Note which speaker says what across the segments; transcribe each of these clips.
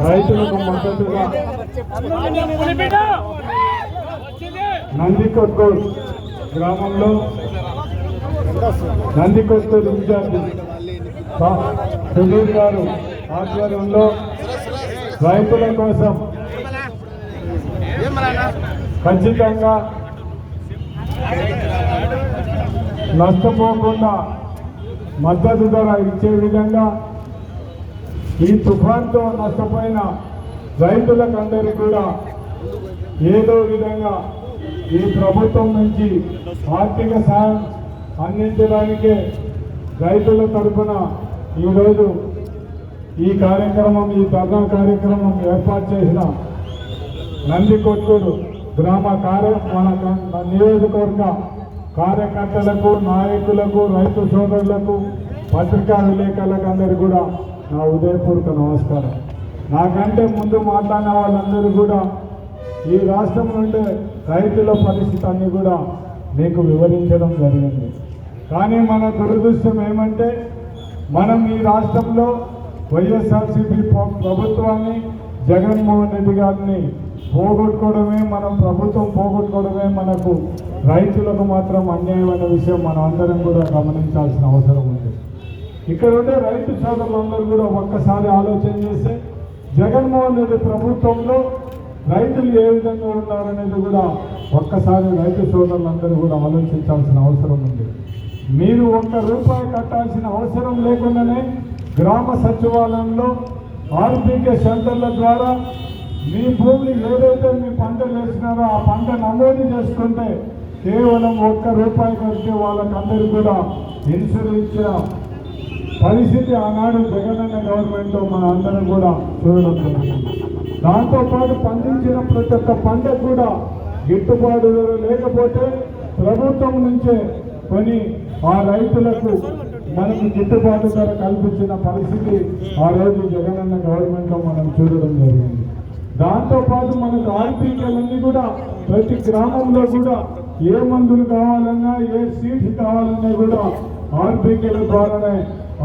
Speaker 1: రైతులకు మద్దతుగా నందికొట్కూరు గ్రామంలో నందికొట్కూరు సా- సుధీర్ గారు ఆధ్వర్యంలో రైతుల కోసం ఖచ్చితంగా నష్టపోకుండా మద్దతు ధర ఇచ్చే విధంగా ఈ తుఫాన్తో నష్టపోయిన రైతులకు కూడా ఏదో విధంగా ఈ ప్రభుత్వం నుంచి ఆర్థిక సాయం అందించడానికే రైతుల తరఫున ఈరోజు ఈ కార్యక్రమం ఈ ధర్నా కార్యక్రమం ఏర్పాటు చేసిన నందికొట్కూరు గ్రామ కార్య మన నియోజకవర్గ కార్యకర్తలకు నాయకులకు రైతు సోదరులకు పత్రికా విలేకరులకు అందరు కూడా నా ఉదయపూర్వక నమస్కారం. నాకంటే ముందు మాట్లాడిన వాళ్ళందరూ కూడా ఈ రాష్ట్రం నుండి రైతుల పరిస్థితి కూడా మీకు వివరించడం జరిగింది. కానీ మన దురదృష్టం ఏమంటే మనం ఈ రాష్ట్రంలో వైఎస్ఆర్సీపీ ప్రభుత్వాన్ని జగన్మోహన్ రెడ్డి గారిని పోగొట్టుకోవడమే మనం ప్రభుత్వం పోగొట్టుకోవడమే మనకు రైతులకు మాత్రం అన్యాయం అనే విషయం. మనం అందరం కూడా గమనించాల్సిన అవసరం ఉంది. ఇక్కడ ఉండే రైతు సోదరులందరూ కూడా ఒక్కసారి ఆలోచన చేస్తే జగన్మోహన్ రెడ్డి ప్రభుత్వంలో రైతులు ఏ విధంగా ఉన్నారనేది కూడా ఒక్కసారి రైతు సోదరులందరూ కూడా ఆలోచించాల్సిన అవసరం ఉంది. మీరు ఒక్క రూపాయి కట్టాల్సిన అవసరం లేకుండానే గ్రామ సచివాలయంలో ఆర్బీకే సెంటర్ల ద్వారా మీ భూమి ఏదైతే మీ పంటలు వేసినారో ఆ పంట నమోదు చేసుకుంటే కేవలం ఒక్క రూపాయి ఖర్చు వాళ్ళకందరూ కూడా ఇన్సూరెన్స్ పరిస్థితి ఆనాడు జగనన్న గవర్నమెంట్ మన అందరం కూడా చూడడం జరిగింది. దాంతోపాటు పండించిన ప్రతి ఒక్క పంటకు కూడా గిట్టుబాటు ధర లేకపోతే ప్రభుత్వం నుంచే కొని ఆ రైతులకు మనకు గిట్టుబాటు ధర కల్పించిన పరిస్థితి ఆ రోజు జగనన్న గవర్నమెంట్లో మనం చూడడం జరిగింది. దాంతోపాటు మనకు ఆర్పీకేలన్నీ కూడా ప్రతి గ్రామంలో కూడా ఏ మందులు కావాలన్నా ఏ సీట్ కావాలన్నా కూడా ఆర్బీకేల ద్వారానే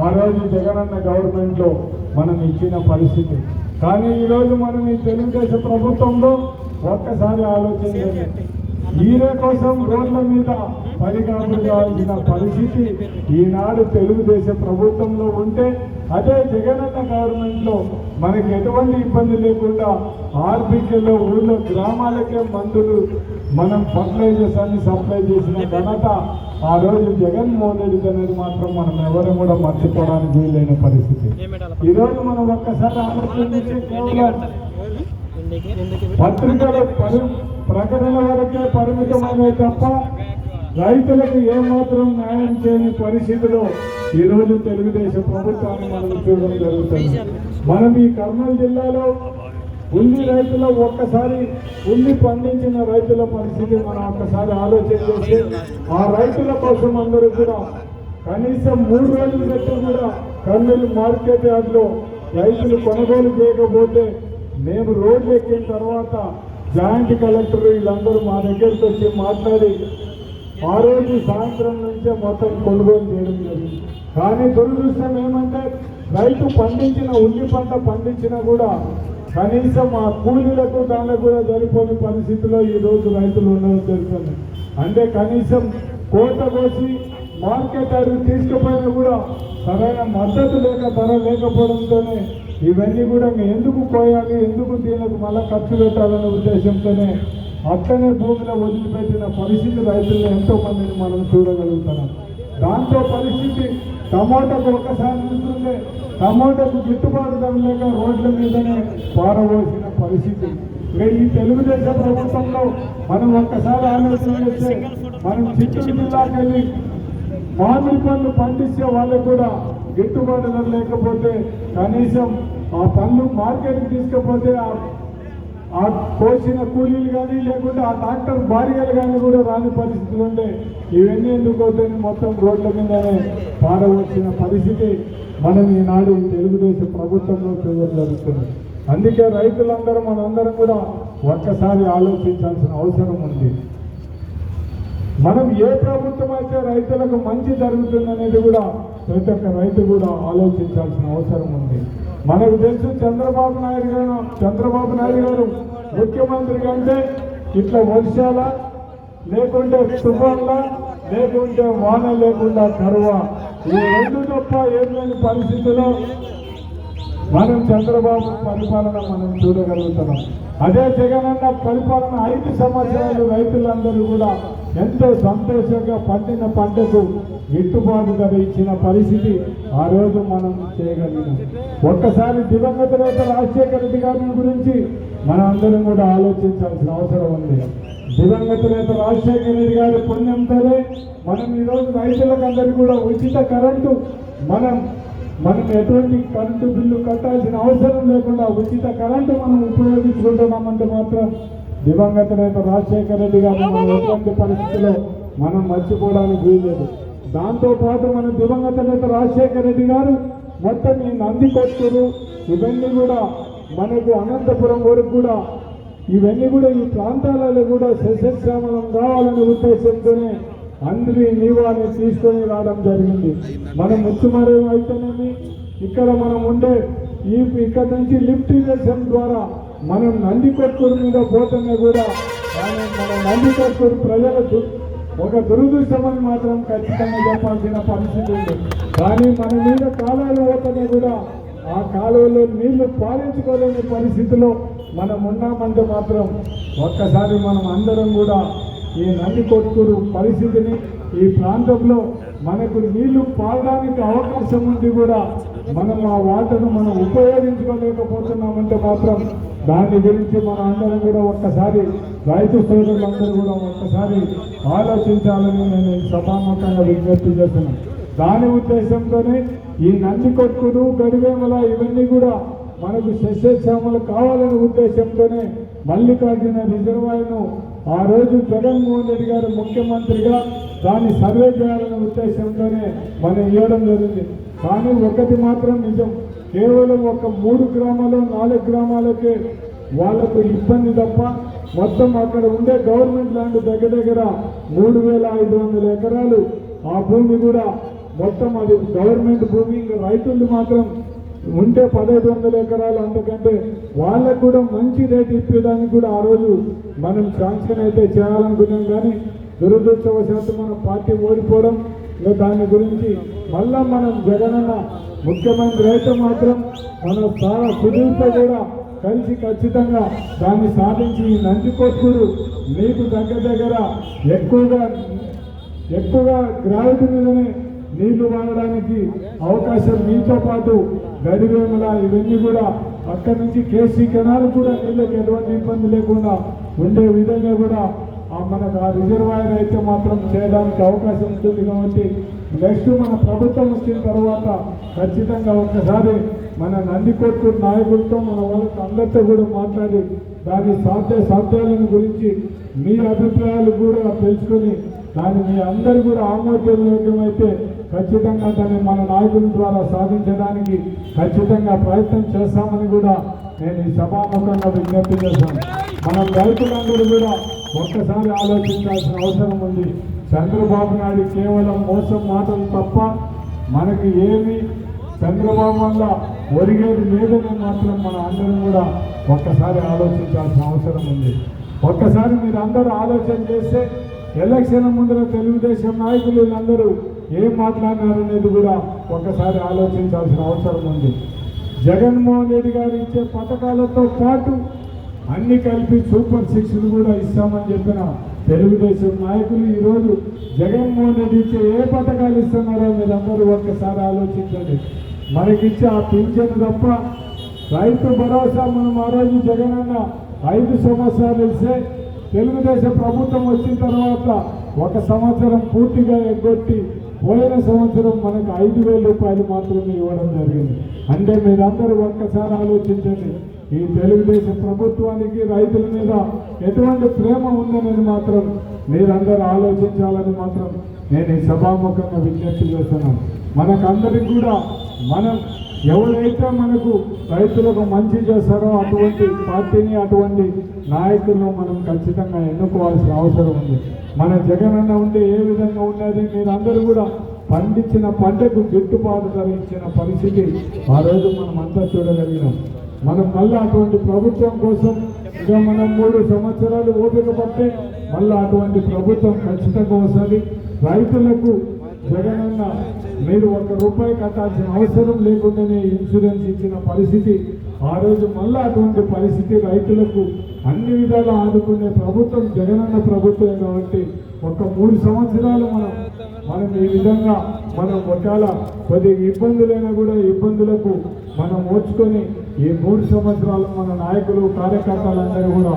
Speaker 1: ఆ రోజు జగనన్న గవర్నమెంట్లో మనం ఇచ్చిన పరిస్థితి. కానీ ఈరోజు మనం ఈ తెలుగుదేశం ప్రభుత్వంలో ఒక్కసారి ఆలోచన ఈరే కోసం రోడ్ల మీద పరిగాపులు పరిస్థితి ఈనాడు తెలుగుదేశం ప్రభుత్వంలో ఉంటే అదే జగనన్న గవర్నమెంట్లో మనకి ఎటువంటి ఇబ్బంది లేకుండా ఆర్బీకేలో ఊళ్ళో గ్రామాలకే మందులు మనం ఫర్టిలైజర్స్ అన్ని సప్లై చేసిన ఘనత ఆ రోజు జగన్మోహన్ రెడ్డి అనేది మాత్రం మనం ఎవరు కూడా మర్చిపోవడానికి వీలైన పరిస్థితి. ఈ రోజు మనం ఒక్కసారి ఆలోచన చేస్తే కేవలం పత్రికల పరి ప్రకటన వరకే పరిమితమైనవి తప్ప రైతులకు ఏమాత్రం న్యాయం చేయని పరిస్థితిలో ఈరోజు తెలుగుదేశం ప్రభుత్వాన్ని మనం చూడడం జరుగుతుంది. మనం ఈ కర్నూలు జిల్లాలో ఉల్లి రైతుల ఒక్కసారి ఉల్లి పండించిన రైతుల పరిస్థితి మనం ఒక్కసారి ఆలోచన చేస్తే ఆ రైతుల కోసం అందరూ కూడా కనీసం మూడు రోజుల క్రితం కూడా కర్నూలు మార్కెట్ యార్డ్లో రైతులు కొనుగోలు చేయకపోతే మేము రోడ్లు ఎక్కిన తర్వాత జాయింట్ కలెక్టర్ వీళ్ళందరూ మా దగ్గరికి వచ్చి మాట్లాడి ఆ రోజు సాయంత్రం నుంచే మొత్తం కొనుగోలు చేయడం జరిగింది. కానీ దురదృష్టం ఏమంటే రైతు పండించిన ఉల్లి పంట పండించినా కూడా కనీసం ఆ కూలీలకు దానికి కూడా సరిపోని పరిస్థితిలో ఈ రోజు రైతులు ఉండడం జరుగుతుంది అంటే కనీసం కోట కోసి మార్కెట్ అడిగి తీసుకుపోయినా కూడా సరైన మద్దతు లేక ధర లేకపోవడంతోనే ఇవన్నీ కూడా ఎందుకు పోయాలి ఎందుకు దీనికి మళ్ళీ ఖర్చు పెట్టాలనే ఉద్దేశంతోనే అట్లనే భూమిలో వదిలిపెట్టిన పరిస్థితి రైతుల్లో ఎంతో మందిని మనం చూడగలుగుతున్నాం. దాంతో పరిస్థితి టమోటాకు ఒకసారి చూస్తుంటే టమోటాకు గిట్టుబాటు ధర లేక రోడ్ల మీదనే పారబోసిన పరిస్థితి. ఈ తెలుగుదేశం ప్రభుత్వంలో మనం ఒక్కసారి ఆలోచన చేస్తే మనం చిత్తూరు జిల్లాకి వెళ్ళి మామిడి పండ్లు పండించే వాళ్ళకు కూడా గిట్టుబాటు ధర లేకపోతే కనీసం ఆ పండ్లు మార్కెట్కి తీసుకపోతే ఆ కోసిన కూలీలు కానీ లేకుంటే ఆ డాక్టర్ భార్యలు కానీ కూడా రాని పరిస్థితులు ఉండే. ఇవన్నీ ఎందుకు అవుతాయని మొత్తం రోడ్ల మీదనే పారవలసిన పరిస్థితి మనం ఈనాడు తెలుగుదేశం ప్రభుత్వంలో చేయడం జరుగుతుంది. అందుకే రైతులందరూ మనందరం కూడా ఒక్కసారి ఆలోచించాల్సిన అవసరం ఉంది. మనం ఏ ప్రభుత్వం అయితే రైతులకు మంచి జరుగుతుందనేది కూడా ప్రతి ఒక్క రైతు కూడా ఆలోచించాల్సిన అవసరం ఉంది. మనకు తెలుసు చంద్రబాబు నాయుడు గారు చంద్రబాబు నాయుడు గారు ముఖ్యమంత్రి కంటే ఇట్లా వర్షాల లేకుంటే తుఫాన్ల లేకుంటే వాన లేకుండా కరువ. ఈ రెండు తప్ప ఏం లేని పరిస్థితిలో మనం చంద్రబాబు పరిపాలన మనం చూడగలుగుతున్నాం. అదే జగనన్న పరిపాలన ఐదు సంవత్సరాలు రైతులందరూ కూడా ఎంతో సంతోషంగా పండిన పంటకు గిట్టుబాటు ధర ఇచ్చిన పరిస్థితి ఆ రోజు మనం చేయగలిగినాం ఒక్కసారి దివంగత నేత రాజశేఖర రెడ్డి గారి గురించి మనం అందరం కూడా ఆలోచించాల్సిన అవసరం ఉంది. దివంగత నేత రాజశేఖర రెడ్డి గారి పుణ్యంతోనే మనం ఈరోజు రైతులకందరికీ కూడా ఉచిత కరెంటు మనం మనం ఎటువంటి కరెంటు బిల్లు కట్టాల్సిన అవసరం లేకుండా ఉచిత కరెంటు మనం ఉపయోగించుకుంటున్నామంటే మాత్రం దివంగత నేత రాజశేఖర రెడ్డి గారు మనం ఎటువంటి పరిస్థితిలో మనం మర్చిపోవడానికి వీల్లేదు. దాంతోపాటు మన దివంగత నేత రాజశేఖర రెడ్డి గారు మొత్తం ఈ నంది ఇవన్నీ కూడా మనకు అనంతపురం వరకు కూడా ఇవన్నీ కూడా ఈ ప్రాంతాలలో కూడా సస్యశ్యామలం కావాలనే ఉద్దేశంతోనే అందరి నీవాన్ని తీసుకొని రావడం జరిగింది. మనం ముచ్చుమరం అయితేనేమి ఇక్కడ మనం ఉండే ఈ ఇక్కడ నుంచి లిఫ్ట్ ఇరిగేషన్ ద్వారా మనం నంది కొత్తూరు మీద పోతున్నా కూడా మనం మన నంది కొత్తూరు ప్రజల ఒక దురదృష్టమని మాత్రం ఖచ్చితంగా చెప్పాల్సిన పరిస్థితి ఉంది. కానీ మన మీద కాలాలు పోతేనే కూడా ఆ కాలువలో నీళ్ళు పాలించుకోలేని పరిస్థితిలో మనం ఉన్నామంటే మాత్రం ఒక్కసారి మనం అందరం కూడా ఈ నంది కొట్టుకురు పరిస్థితిని ఈ ప్రాంతంలో మనకు నీళ్ళు పాడడానికి అవకాశం ఉంది కూడా మనం ఆ వాటను మనం ఉపయోగించుకోలేకపోతున్నామంటే మాత్రం దాని గురించి మన అందరం కూడా ఒక్కసారి రైతు సోదరులందరూ కూడా ఒక్కసారి ఆలోచించాలని నేను ఈ సభాముఖంగా విజ్ఞప్తి చేస్తున్నాను. దాని ఉద్దేశంతోనే ఈ నంది కొట్టుకులు గడివేమల ఇవన్నీ కూడా మనకు సస్యశ్యామలు కావాలనే ఉద్దేశంతోనే మల్లికార్జున రిజర్వాయర్ను ఆ రోజు జగన్మోహన్ రెడ్డి గారు ముఖ్యమంత్రిగా దాన్ని సర్వే చేయాలనే ఉద్దేశంతోనే మనం ఇవ్వడం జరిగింది. కానీ ఒకటి మాత్రం నిజం. కేవలం ఒక మూడు గ్రామాలు నాలుగు గ్రామాలకే వాళ్ళకు ఇబ్బంది తప్ప మొత్తం అక్కడ ఉండే గవర్నమెంట్ ల్యాండ్ దగ్గర దగ్గర మూడు వేల ఐదు వందల ఎకరాలు. ఆ భూమి కూడా మొత్తం అది గవర్నమెంట్ భూమి. ఇంకా రైతులు మాత్రం ఉంటే పదహైదు వందల ఎకరాలు అందుకంటే వాళ్ళకు కూడా మంచి రేటు ఇప్పడానికి కూడా ఆ రోజు మనం శాంక్షన్ అయితే చేయాలనుకున్నాం. కానీ దురదృష్టవశాత్తు మన పార్టీ ఓడిపోవడం దాని గురించి మళ్ళా మనం జగనన్న ముఖ్యమంత్రి అయితే మాత్రం మన చాలా సుదీర్ఘ కూడా కలిసి ఖచ్చితంగా దాన్ని సాధించి ఈ నందికొట్టుడు మీకు దగ్గర దగ్గర ఎక్కువగా ఎక్కువగా గ్రావిటీ మీదనే నీళ్ళు వాడడానికి అవకాశం మీతో పాటు గడివేముల ఇవన్నీ కూడా అక్కడి నుంచి కేసీ కెనాల్ కూడా నీళ్ళకి ఎటువంటి ఇబ్బంది లేకుండా ఉండే విధంగా కూడా మనకు ఆ రిజర్వాయర్ అయితే మాత్రం చేయడానికి అవకాశం ఉంటుంది కాబట్టి నెక్స్ట్ మన ప్రభుత్వం వచ్చిన తర్వాత ఖచ్చితంగా ఒక్కసారి మన నందికొట్టు నాయకులతో మన వాళ్ళతో అందరితో కూడా మాట్లాడి దాని సాధ్య సాధ్యాలను గురించి మీ అభిప్రాయాలు కూడా తెలుసుకొని దాన్ని మీ అందరు కూడా ఆమోదయోగ్యమైతే ఖచ్చితంగా దాన్ని మన నాయకుల ద్వారా సాధించడానికి ఖచ్చితంగా ప్రయత్నం చేస్తామని కూడా నేను ఈ సభాముఖంగా విజ్ఞప్తి చేశాను మనం రైతులందరూ కూడా ఒక్కసారి ఆలోచించాల్సిన అవసరం ఉంది. చంద్రబాబు నాయుడు కేవలం మోసం మాటలు తప్ప మనకి ఏమి చంద్రబాబు వల్ల ఒరిగేది లేదని మాత్రం మన అందరం కూడా ఒక్కసారి ఆలోచించాల్సిన అవసరం ఉంది. ఒక్కసారి మీరు అందరూ ఆలోచన చేస్తే ఎలక్షన్ ముందర తెలుగుదేశం నాయకులు వీళ్ళందరూ ఏం మాట్లాడినారనేది కూడా ఒక్కసారి ఆలోచించాల్సిన అవసరం ఉంది. జగన్మోహన్ రెడ్డి గారు ఇచ్చే పథకాలతో పాటు అన్ని కలిపి సూపర్ సిక్స్ కూడా ఇస్తామని చెప్పిన తెలుగుదేశం నాయకులు ఈరోజు జగన్మోహన్ రెడ్డి ఇచ్చే ఏ పథకాలు ఇస్తున్నారో మీరందరూ ఒక్కసారి ఆలోచించండి. మనకిచ్చే ఆ పింఛను తప్ప రైతు భరోసా మనం ఆ రోజు జగనన్న ఐదు సంవత్సరాలు ఇస్తే తెలుగుదేశం ప్రభుత్వం వచ్చిన తర్వాత ఒక సంవత్సరం పూర్తిగా ఎగ్గొట్టి పోయిన సంవత్సరం మనకు ఐదు వేల రూపాయలు మాత్రమే ఇవ్వడం జరిగింది. అంటే మీరందరూ ఒక్కసారి ఆలోచించండి. ఈ తెలుగుదేశం ప్రభుత్వానికి రైతుల మీద ఎటువంటి ప్రేమ ఉందనేది మాత్రం మీరందరూ ఆలోచించాలని మాత్రం నేను ఈ సభాముఖంగా విజ్ఞప్తి చేస్తున్నాను. మనకందరికి కూడా మనం ఎవరైతే మనకు రైతులకు మంచి చేస్తారో అటువంటి పార్టీని అటువంటి నాయకులను మనం ఖచ్చితంగా ఎన్నుకోవాల్సిన అవసరం ఉంది. మన జగనన్న ఉంటే ఏ విధంగా ఉండేది? మీరందరూ కూడా పండించిన పంటకు గిట్టుబాటు ధర ఇచ్చిన పరిస్థితి ఆ రోజు మనం అంతా చూడగలిగినాం. మనం మళ్ళీ అటువంటి ప్రభుత్వం కోసం ఇక మనం మూడు సంవత్సరాలు ఓపిక పడితే మళ్ళీ అటువంటి ప్రభుత్వం ఖచ్చితంగా వస్తుంది. రైతులకు జగనన్న మీరు ఒక్క రూపాయి కట్టాల్సిన అవసరం లేకుండానే ఇన్సూరెన్స్ ఇచ్చిన పరిస్థితి ఆ రోజు మళ్ళీ అటువంటి పరిస్థితి రైతులకు అన్ని విధాలు ఆదుకునే ప్రభుత్వం జగనన్న ప్రభుత్వమే కాబట్టి ఒక మూడు సంవత్సరాలు మనం మనం ఈ విధంగా మనం ఒకవేళ కొద్ది ఇబ్బందులైనా కూడా ఇబ్బందులకు మనం ఓర్చుకొని ఈ మూడు సంవత్సరాలు మన నాయకులు కార్యకర్తలందరూ కూడా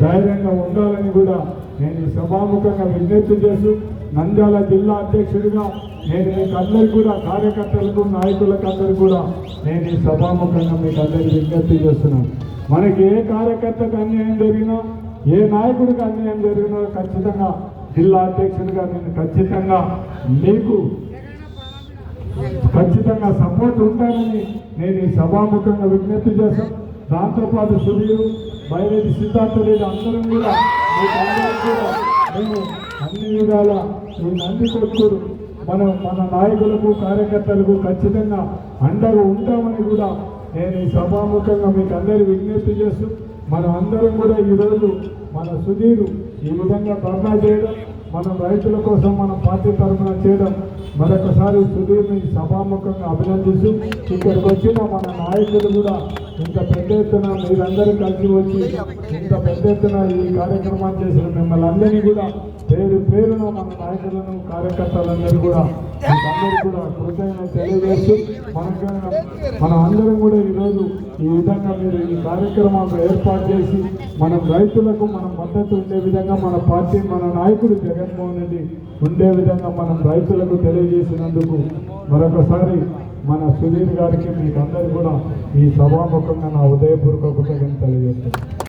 Speaker 1: ధైర్యంగా ఉండాలని కూడా నేను సభాముఖంగా విజ్ఞప్తి చేస్తూ నంద్యాల జిల్లా అధ్యక్షుడిగా నేను మీకు అందరికీ కూడా కార్యకర్తలకు నాయకులకు అందరు కూడా నేను ఈ సభాముఖంగా మీకు అందరికీ విజ్ఞప్తి చేస్తున్నాను. మనకి ఏ కార్యకర్తకు అన్యాయం జరిగినా ఏ నాయకుడికి అన్యాయం జరిగినా ఖచ్చితంగా జిల్లా అధ్యక్షుడిగా నేను ఖచ్చితంగా మీకు ఖచ్చితంగా సపోర్ట్ ఉంటానని నేను ఈ సభాముఖంగా విజ్ఞప్తి చేశాను దాంతోపాటు సుధీరు బయలుదేరి సిద్ధార్థ రెడ్డి అందరం కూడా మీకు కూడా మేము అన్ని విధాల ఈ నంది కొట్టుకోరు మనం మన నాయకులకు కార్యకర్తలకు ఖచ్చితంగా అండగా ఉంటామని కూడా నేను ఈ సభాముఖంగా మీకు అందరి విజ్ఞప్తి చేస్తూ మనం అందరం కూడా ఈరోజు మన సుధీరు ఈ విధంగా ధర్నా చేయడం మనం రైతుల కోసం మనం పార్టీ తరఫున చేయడం మరొకసారి సుధీర్ని సభాముఖంగా అభినందిస్తూ ఇక్కడికి వచ్చిన మన నాయకులు కూడా ఇంత పెద్ద ఎత్తున మీరందరూ కలిసి వచ్చి ఇంత పెద్ద ఎత్తున ఈ కార్యక్రమాన్ని చేసిన మిమ్మల్ని అందరినీ కూడా పేరు పేరున మన నాయకులను కార్యకర్తలందరూ కూడా అందరూ కూడా కృతజ్ఞత తెలియజేస్తూ మనకు మనం అందరం కూడా ఈరోజు ఈ విధంగా మీరు ఈ కార్యక్రమాలు ఏర్పాటు చేసి మనం రైతులకు మనం మద్దతు ఉండే విధంగా మన పార్టీ మన నాయకుడు జగన్మోహన్ రెడ్డి ఉండే విధంగా మనం రైతులకు తెలియజేసినందుకు మరొకసారి మన సుధీర్ గారికి మీకు అందరు కూడా ఈ సభాముఖంగా నా ఉదయపూర్వక కృతజ్ఞత తెలియజేస్తాను